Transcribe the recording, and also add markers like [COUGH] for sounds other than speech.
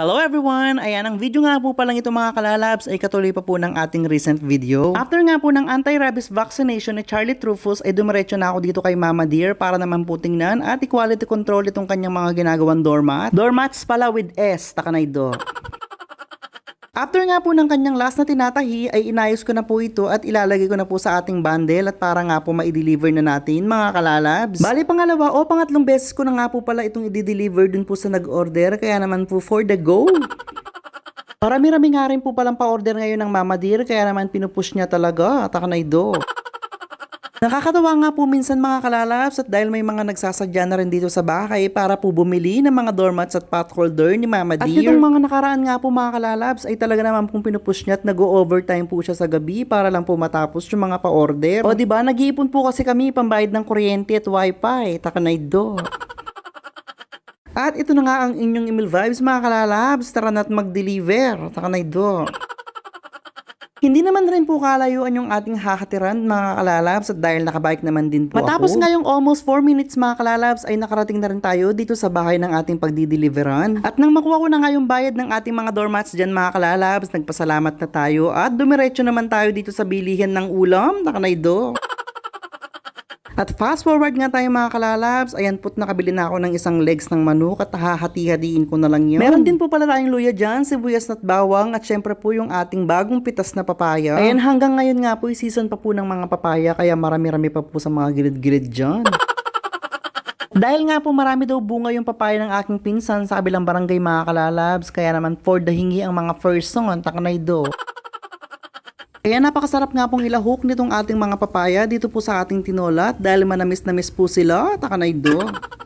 Hello everyone! Ayan, ang video nga po palang ito mga kalalabs ay katuloy pa po ng ating recent video. After nga po ng anti-rabies vaccination ni Charlie Trufus ay dumiretso na ako dito kay Mama Dear para naman po tingnan at equality control itong kanyang mga ginagawang doormat. Doormats pala with S, takanay do. After nga po ng kanyang last na tinatahi ay inayos ko na po ito at ilalagay ko na po sa ating bundle at para nga po ma-deliver na natin mga kalalabs. Bali pangalawa o pangatlong beses ko na nga po pala itong i-deliver dun po sa nag-order kaya naman po for the go. Marami-rami nga rin po palang pa-order ngayon ng Mama Dear kaya naman pinupush niya talaga at akanay do. Nakakatawa nga po minsan mga kalalabs at dahil may mga nagsasadya na rin dito sa bahay para po bumili ng mga doormats at pot holder ni Mama Dear. At itong mga nakaraan nga po mga kalalabs ay talaga naman pong pinupush niya at nag-overtime po siya sa gabi para lang po matapos yung mga pa-order. O di ba nag-iipon po kasi kami pambayad ng kuryente at wifi. Takanay do. At ito na nga ang inyong email vibes mga kalalabs. Tara na't mag-deliver. Takanay do. Hindi naman rin po kalayuan yung ating hahatiran mga kalalabs at dahil nakabike naman din po Matapos ako. ngayong almost 4 minutes mga kalalabs ay nakarating na rin tayo dito sa bahay ng ating pagdideliveran. At nang makuha ko na nga yung bayad ng ating mga doormats dyan mga kalalabs, nagpasalamat na tayo at dumiretso naman tayo dito sa bilihan ng ulam. Takanaydo. At fast forward nga tayo mga kalalabs, ayan po't nakabili na ako ng isang legs ng manok at hahati-hatiin ko na lang yun. Meron din po pala tayong luya dyan, sibuyas at bawang at syempre po yung ating bagong pitas na papaya. Ayan hanggang ngayon nga po, season pa po ng mga papaya kaya marami-rami pa po sa mga gilid-gilid dyan. [LAUGHS] Dahil nga po marami daw bunga yung papaya ng aking pinsan sa kabilang barangay mga kalalabs, kaya naman for the hingi ang mga first song, takanay do. Kaya napakasarap nga pong ilahok nitong ating mga papaya dito po sa ating tinola dahil manamis-namis po sila, takanay do. [LAUGHS]